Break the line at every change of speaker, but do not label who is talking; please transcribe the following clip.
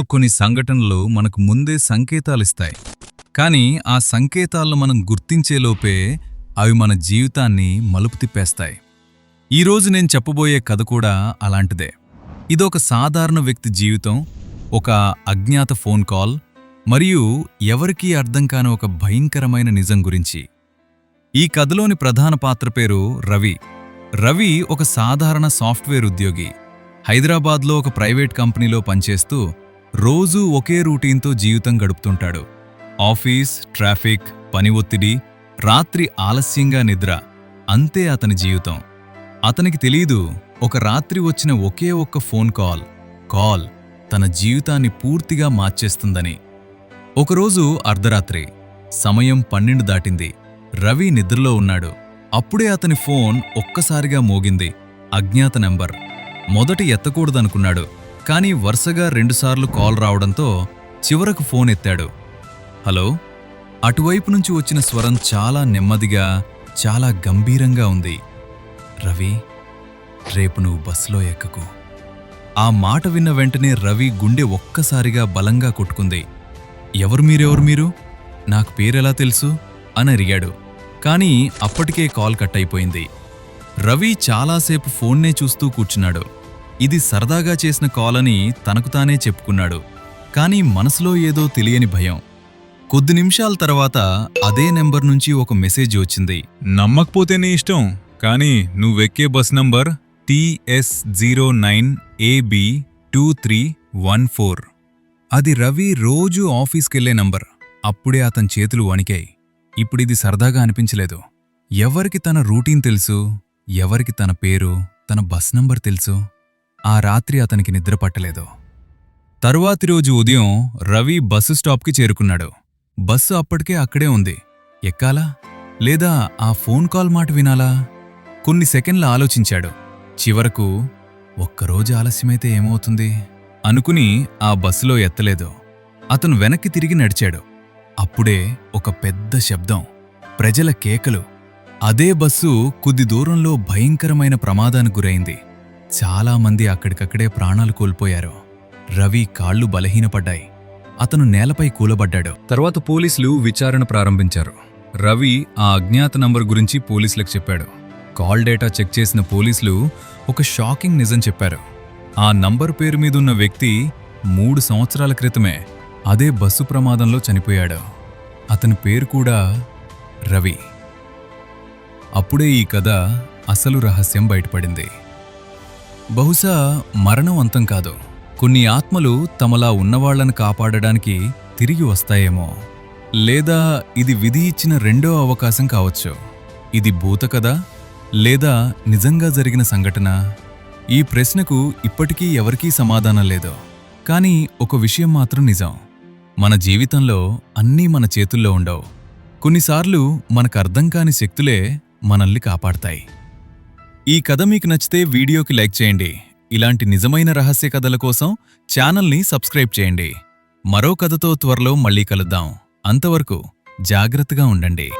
జీవితంలో కొన్ని సంఘటనలు మనకు ముందే సంకేతాలిస్తాయి. కానీ ఆ సంకేతాలను మనం గుర్తించేలోపే అవి మన జీవితాన్ని మలుపు తిప్పేస్తాయి. ఈరోజు నేను చెప్పబోయే కథ కూడా అలాంటిదే. ఇదొక సాధారణ వ్యక్తి జీవితం ఒక అజ్ఞాత ఫోన్ కాల్ మరియు ఎవరికీ అర్థం కాని ఒక భయంకరమైన నిజం గురించి. ఈ కథలోని ప్రధాన పాత్ర పేరు రవి. రవి ఒక సాధారణ సాఫ్ట్వేర్ ఉద్యోగి. హైదరాబాద్లో ఒక ప్రైవేట్ కంపెనీలో పనిచేస్తూ రోజూ ఒకే రూటీన్తో జీవితం గడుపుతుంటాడు. ఆఫీస్ ట్రాఫిక్ పని ఒత్తిడి రాత్రి ఆలస్యంగా నిద్ర అంతే అతని జీవితం. అతనికి తెలీదు ఒక రాత్రి వచ్చిన ఒకే ఒక్క ఫోన్ కాల్ కాల్ తన జీవితాన్ని పూర్తిగా మార్చేస్తుందని. ఒకరోజు అర్ధరాత్రి సమయం పన్నెండు దాటింది. రవి నిద్రలో ఉన్నాడు. అప్పుడే అతని ఫోన్ ఒక్కసారిగా మోగింది. అజ్ఞాత నెంబర్. మొదట ఎత్తకూడదనుకున్నాడు. కానీ వరుసగా రెండుసార్లు కాల్ రావడంతో చివరకు ఫోన్ ఎత్తాడు. హలో? అటువైపు నుంచి వచ్చిన స్వరం చాలా నెమ్మదిగా చాలా గంభీరంగా ఉంది. రవి రేపు నువ్వు బస్సులో ఎక్కకు. ఆ మాట విన్న వెంటనే రవి గుండె ఒక్కసారిగా బలంగా కొట్టుకుంది. ఎవరు మీరెవరు మీరు? నాకు పేరెలా తెలుసు? అని అడిగాడు. కానీ అప్పటికే కాల్ కట్ అయిపోయింది. రవి చాలాసేపు ఫోన్నే చూస్తూ కూర్చున్నాడు. ఇది సరదాగా చేసిన కాల్ అని తనకు తానే చెప్పుకున్నాడు. కానీ మనసులో ఏదో తెలియని భయం. కొద్ది నిమిషాల తర్వాత అదే నెంబర్ నుంచి ఒక మెసేజ్ వచ్చింది. నమ్మకపోతే నీ ఇష్టం కానీ నువ్వెక్కే bus number TS zero nine AB two three one four. అది రవి రోజూ ఆఫీస్కెళ్ళే నంబర్. అప్పుడే అతని చేతులు వణికాయి. ఇప్పుడిది సరదాగా అనిపించలేదు. ఎవరికి తన రూటీన్ తెలుసు? ఎవరికి తన పేరు? తన బస్ నంబర్ తెలుసు? ఆ రాత్రి అతనికి నిద్ర పట్టలేదు. తరువాతి రోజు ఉదయం రవి బస్సు స్టాప్కి చేరుకున్నాడు. బస్సు అప్పటికే అక్కడే ఉంది. ఎక్కాలా? లేదా ఆ ఫోన్ కాల్ మాట వినాలా? కొన్ని సెకండ్లు ఆలోచించాడు. చివరకు ఒక్కరోజు ఆలస్యమైతే ఏమవుతుంది? అనుకుని ఆ బస్సులో ఎత్తలేదు. అతను వెనక్కి తిరిగి నడిచాడు. అప్పుడే ఒక పెద్ద శబ్దం ప్రజల కేకలు. అదే బస్సు కొద్ది దూరంలో భయంకరమైన ప్రమాదానికి గురైంది. చాలామంది అక్కడికక్కడే ప్రాణాలు కోల్పోయారు. రవి కాళ్ళు బలహీనపడ్డాయి. అతను నేలపై కూలబడ్డాడు. తర్వాత పోలీసులు విచారణ ప్రారంభించారు. రవి ఆ అజ్ఞాత నంబర్ గురించి పోలీసులకు చెప్పాడు. కాల్ డేటా చెక్ చేసిన పోలీసులు ఒక షాకింగ్ నిజం చెప్పారు. ఆ నంబర్ పేరు మీదున్న వ్యక్తి మూడు సంవత్సరాల క్రితమే అదే బస్సు ప్రమాదంలో చనిపోయాడు. అతని పేరు కూడా రవి. అప్పుడే ఈ కథ అసలు రహస్యం బయటపడింది. బహుశా మరణం అంతం కాదు. కొన్ని ఆత్మలు తమలా ఉన్నవాళ్ళను కాపాడడానికి తిరిగి వస్తాయేమో. లేదా ఇది విధి ఇచ్చిన రెండో అవకాశం కావచ్చు. ఇది భూత కథ లేదా నిజంగా జరిగిన సంఘటన? ఈ ప్రశ్నకు ఇప్పటికీ ఎవరికీ సమాధానం లేదు. కానీ ఒక విషయం మాత్రం నిజం. మన జీవితంలో అన్నీ మన చేతుల్లో ఉండవు. కొన్నిసార్లు మనకు అర్థం కాని శక్తులే మనల్ని కాపాడతాయి. ఈ కథ మీకు నచ్చితే వీడియోకి లైక్ చేయండి. ఇలాంటి నిజమైన రహస్య కథల కోసం ఛానల్ని సబ్స్క్రైబ్ చేయండి. మరో కథతో త్వరలో మళ్ళీ కలుద్దాం. అంతవరకు జాగ్రత్తగా ఉండండి.